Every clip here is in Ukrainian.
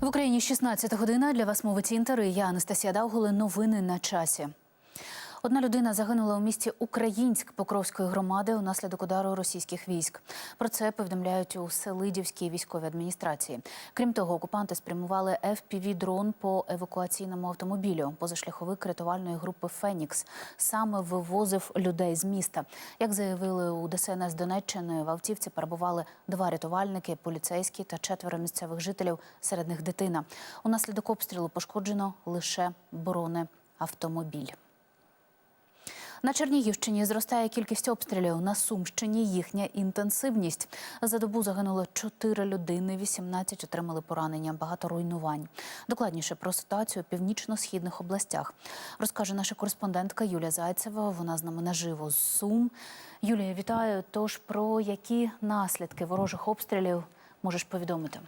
В Україні 16 година. Для вас мовить інтери. Я Анастасія Давголи. Новини на часі. Одна людина загинула у місті Українськ Покровської громади унаслідок удару російських військ. Про це повідомляють у Селидівській військовій адміністрації. Крім того, окупанти спрямували fpv дрон по евакуаційному автомобілю. Позашляховик рятувальної групи Фенікс саме вивозив людей з міста. Як заявили у ДСНС Донеччини, в автівці перебували два рятувальники, поліцейські та четверо місцевих жителів. Серед них дитина. Унаслідок обстрілу пошкоджено лише бронеавтомобіль. На Чернігівщині зростає кількість обстрілів. На Сумщині їхня інтенсивність. За добу загинуло 4 людини, 18 отримали поранення, багато руйнувань. Докладніше про ситуацію у північно-східних областях розкаже наша кореспондентка Юлія Зайцева. Вона з нами наживо з Сум. Юлія, вітаю. Тож про які наслідки ворожих обстрілів можеш повідомити?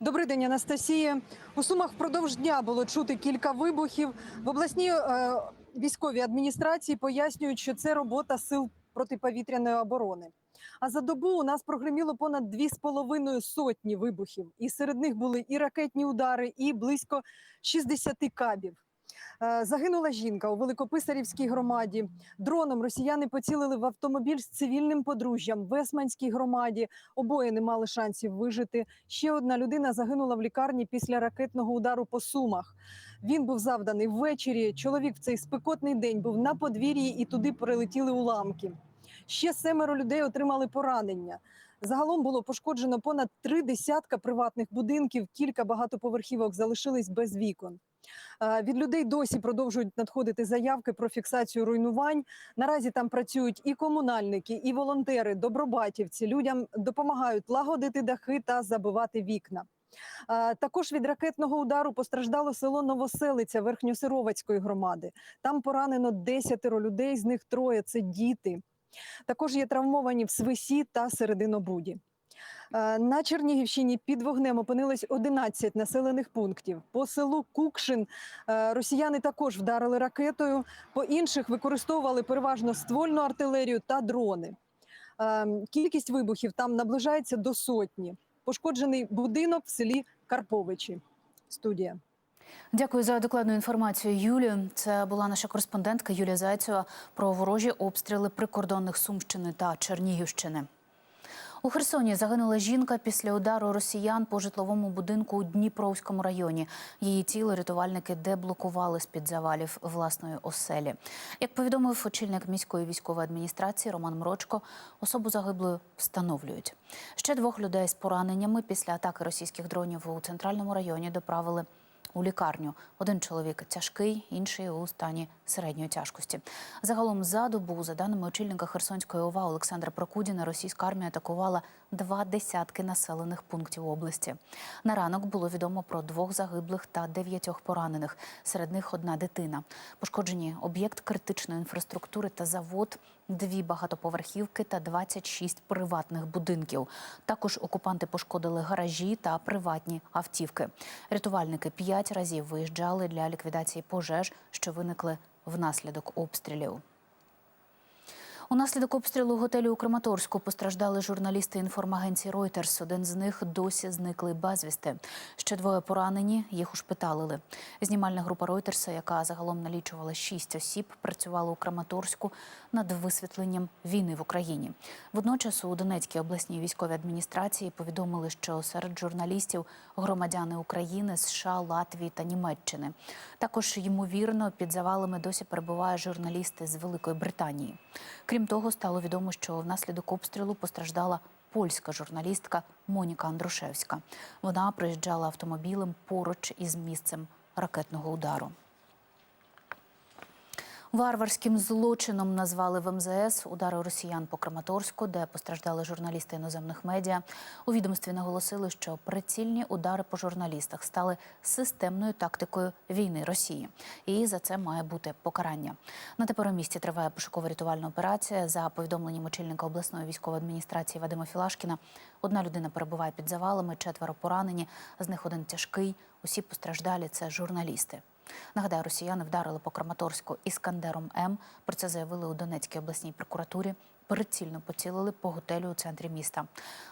Добрий день, Анастасія. У Сумах впродовж дня було чути кілька вибухів. В обласній е, військовій адміністрації пояснюють, що це робота сил протиповітряної оборони. А за добу у нас прогреміло понад дві з половиною сотні вибухів, і серед них були і ракетні удари, і близько 60 кабів. Е, Загинула жінка у Великописарівській громаді. Дроном росіяни поцілили в автомобіль з цивільним подружжям в Весманській громаді. Обоє не мали шансів вижити. Ще одна людина загинула в лікарні після ракетного удару по сумах. Він був завданий ввечері. Чоловік в цей спекотний день був на подвір'ї і туди прилетіли уламки. Ще семеро людей отримали поранення. Загалом було пошкоджено понад три десятка приватних будинків. Кілька багатоповерхівок залишились без вікон. Е, Від людей досі продовжують надходити заявки про фіксацію руйнувань. Наразі там працюють і комунальники, і волонтери, добробатівці. Людям допомагають лагодити дахи та забивати вікна. Е, Також від ракетного удару постраждало село Новоселиця Верхньосировацької громади. Там поранено 10 людей, з них троє це діти. Також є травмовані в Свисі та Серединобуді. Е, На Чернігівщині під вогнем опинилось 11 населених пунктів. По селу Кукшин е, росіяни також вдарили ракетою. По інших використовували переважно ствольну артилерію та дрони. Е, Кількість вибухів там наближається до сотні. Пошкоджений будинок в селі Карповичі. Студія. Дякую за докладну інформацію, Юлію. Це була наша кореспондентка Юлія Зайцева про ворожі обстріли прикордонних Сумщини та Чернігівщини. У Херсоні загинула жінка після удару росіян по житловому будинку у Дніпровському районі. Її тіло рятувальники деблокували з під завалів власної оселі. Як повідомив очільник міської військової адміністрації Роман Мрочко, особу загиблою встановлюють. Ще двох людей з пораненнями після атаки російських дронів у центральному районі доправили у лікарню. Один чоловік тяжкий, інший у стані середньої тяжкості. Загалом за добу, за даними очільника Херсонської ОВА Олександра Прокудіна, російська армія атакувала два десятки населених пунктів області. На ранок було відомо про двох загиблих та дев'ятьох поранених. Серед них одна дитина. Пошкоджені об'єкт критичної інфраструктури та завод, дві багатоповерхівки та 26 приватних будинків. Також окупанти пошкодили гаражі та приватні автівки. Рятувальники п'ять разів виїжджали для ліквідації пожеж, що виникли внаслідок обстрілів. Унаслідок обстрілу готелю у Краматорську постраждали журналісти інформагенції Reuters. Один з них досі зниклий безвісти. Ще двоє поранені, їх ушпиталили. Знімальна група Reuters, яка загалом налічувала шість осіб, працювала у Краматорську над висвітленням війни в Україні. Водночас у Донецькій обласній військовій адміністрації повідомили, що серед журналістів громадяни України, США, Латвії та Німеччини. Також ймовірно під завалами досі перебувають журналісти з Великої Британії. Крім того, стало відомо, що внаслідок обстрілу постраждала польська журналістка Моніка Андрушевська. Вона приїжджала автомобілем поруч із місцем ракетного удару. Варварським злочином назвали в МЗС удари росіян по Краматорську, де постраждали журналісти іноземних медіа. У відомстві наголосили, що прицільні удари по журналістах стали системною тактикою війни Росії, і за це має бути покарання. На тепер у місті триває пошуково-рятувальна операція. За повідомленням очільника обласної військової адміністрації Вадима Філашкіна, одна людина перебуває під завалами, четверо поранені. З них один тяжкий. Усі постраждалі це журналісти. Нагадаю, росіяни вдарили по Краматорську іскандером М. Про це заявили у Донецькій обласній прокуратурі. прицільно поцілили по готелю у центрі міста.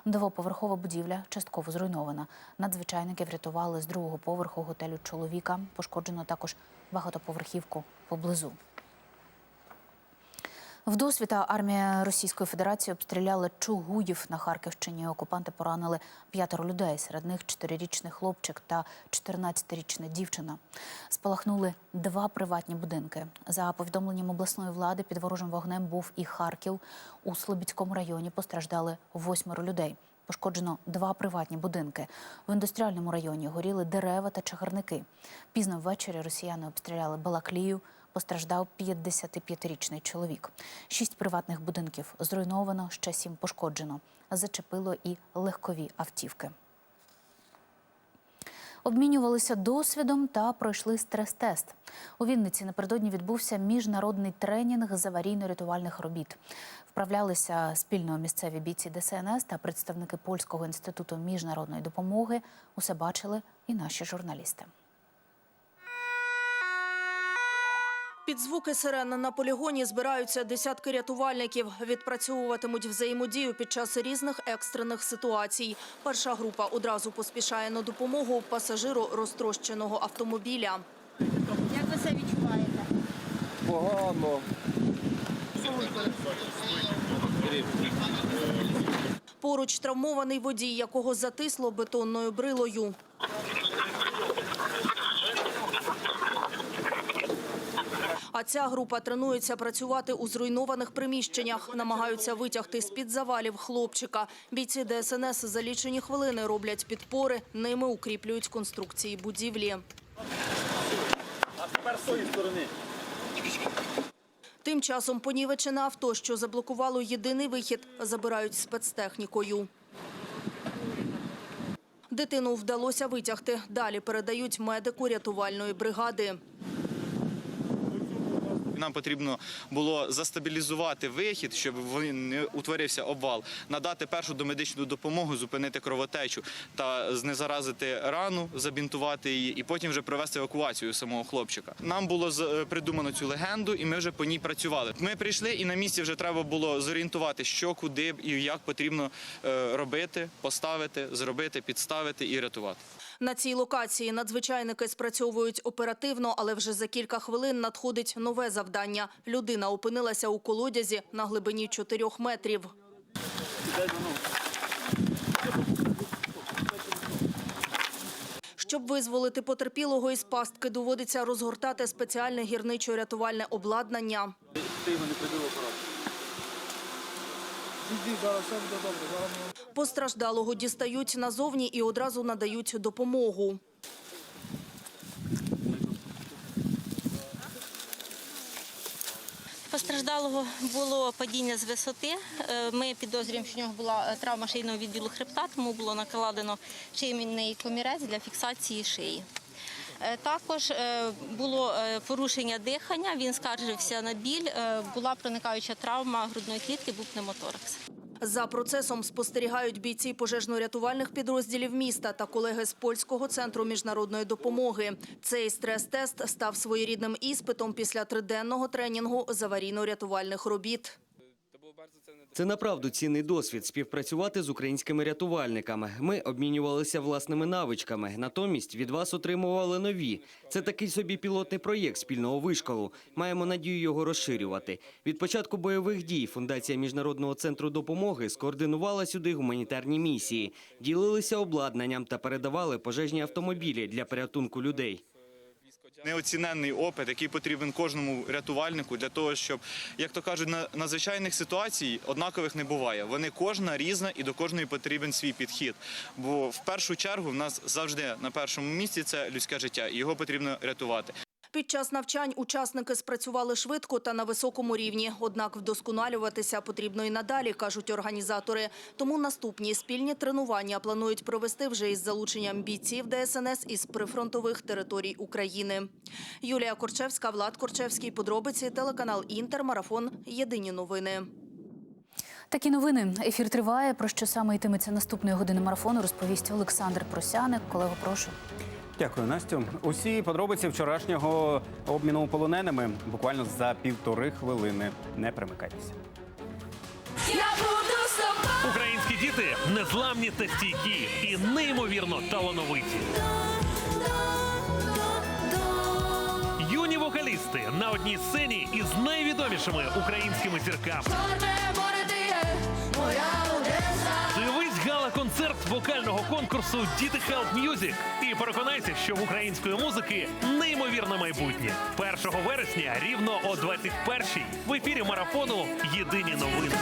Двоповерхова будівля частково зруйнована. Надзвичайники врятували з другого поверху готелю чоловіка. Пошкоджено також багатоповерхівку поблизу. Вдосвіта армія Російської Федерації обстріляла Чугуїв на Харківщині. Окупанти поранили п'ятеро людей. Серед них чотирирічний хлопчик та 14-річна дівчина. Спалахнули два приватні будинки. За повідомленням обласної влади, під ворожим вогнем був і Харків. У Слобідському районі постраждали восьмеро людей. Пошкоджено два приватні будинки. В індустріальному районі горіли дерева та чагарники. Пізно ввечері росіяни обстріляли Балаклію. Постраждав 55-річний чоловік. Шість приватних будинків зруйновано, ще сім пошкоджено. Зачепило і легкові автівки. Обмінювалися досвідом та пройшли стрес-тест. У Вінниці напередодні відбувся міжнародний тренінг з аварійно-рятувальних робіт. Вправлялися спільно місцеві бійці ДСНС та представники Польського інституту міжнародної допомоги. Усе бачили і наші журналісти. Під звуки сирен на полігоні збираються десятки рятувальників. Відпрацьовуватимуть взаємодію під час різних екстрених ситуацій. Перша група одразу поспішає на допомогу пасажиру розтрощеного автомобіля. Як ви себе відчуваєте? Погано. Поруч травмований водій, якого затисло бетонною брилою. Ця група тренується працювати у зруйнованих приміщеннях, намагаються витягти з-під завалів хлопчика. Бійці ДСНС за лічені хвилини роблять підпори, ними укріплюють конструкції будівлі. А тепер свої сторони. Тим часом понівечене авто, що заблокувало єдиний вихід, забирають спецтехнікою. Дитину вдалося витягти. Далі передають медику рятувальної бригади. Нам потрібно було застабілізувати вихід, щоб він не утворився обвал, надати першу домедичну допомогу, зупинити кровотечу та знезаразити рану, забінтувати її, і потім вже провести евакуацію самого хлопчика. Нам було е, придумано цю легенду, і ми вже по ній працювали. Ми прийшли, і на місці вже треба було зорієнтувати, що, куди і як потрібно е, робити, поставити, зробити, підставити і рятувати. На цій локації надзвичайники спрацьовують оперативно, але вже за кілька хвилин надходить нове завдання. Людина опинилася у колодязі на глибині 4 метрів. Щоб визволити потерпілого із пастки, доводиться розгортати спеціальне гірничо-рятувальне обладнання. Постраждалого дістають назовні і одразу надають допомогу. Постраждалого було падіння з висоти. Е, Ми підозрюємо, що в нього була е, травма шийного відділу хребта, тому було накладено шийний комірець для фіксації шиї. Е, Також було порушення дихання, він скаржився на біль, була проникаюча травма грудної клітки, був пневмоторакс. За процесом спостерігають бійці пожежно-рятувальних підрозділів міста та колеги з польського центру міжнародної допомоги. Цей стрес-тест став своєрідним іспитом після триденного тренінгу з аварійно-рятувальних робіт. Це направду цінний досвід співпрацювати з українськими рятувальниками. Ми обмінювалися власними навичками, натомість від вас отримували нові. Це такий собі пілотний проєкт спільного вишколу. Маємо надію його розширювати. Від початку бойових дій Фундація міжнародного центру допомоги скоординувала сюди гуманітарні місії, ділилися обладнанням та передавали пожежні автомобілі для порятунку людей. Неоціненний опит, який потрібен кожному рятувальнику для того, щоб, як то кажуть, на надзвичайних ситуацій однакових не буває. Вони кожна різна і до кожної потрібен свій підхід. Бо в першу чергу в нас завжди на першому місці це людське життя, і його потрібно рятувати. Під час навчань учасники спрацювали швидко та на високому рівні. Однак вдосконалюватися потрібно і надалі, кажуть організатори. Тому наступні спільні тренування планують провести вже із залученням бійців ДСНС із прифронтових територій України. Юлія Корчевська, Влад Корчевський. Подробиці телеканал Інтер. Марафон. Єдині новини. Такі новини. Ефір триває. Про що саме йтиметься наступної години марафону, розповість Олександр Просяник. Колего, прошу. Дякую, Настю. Усі подробиці вчорашнього обміну полоненими буквально за півтори хвилини. Не примикайтеся. Артисти незламні та стійкі і неймовірно талановиті. Юні вокалісти на одній сцені із найвідомішими українськими зірками. Дивись гала-концерт вокального конкурсу Діти Help Music і переконайся, що в української музики неймовірне майбутнє. 1 вересня рівно о 21-й в ефірі марафону Єдині новини.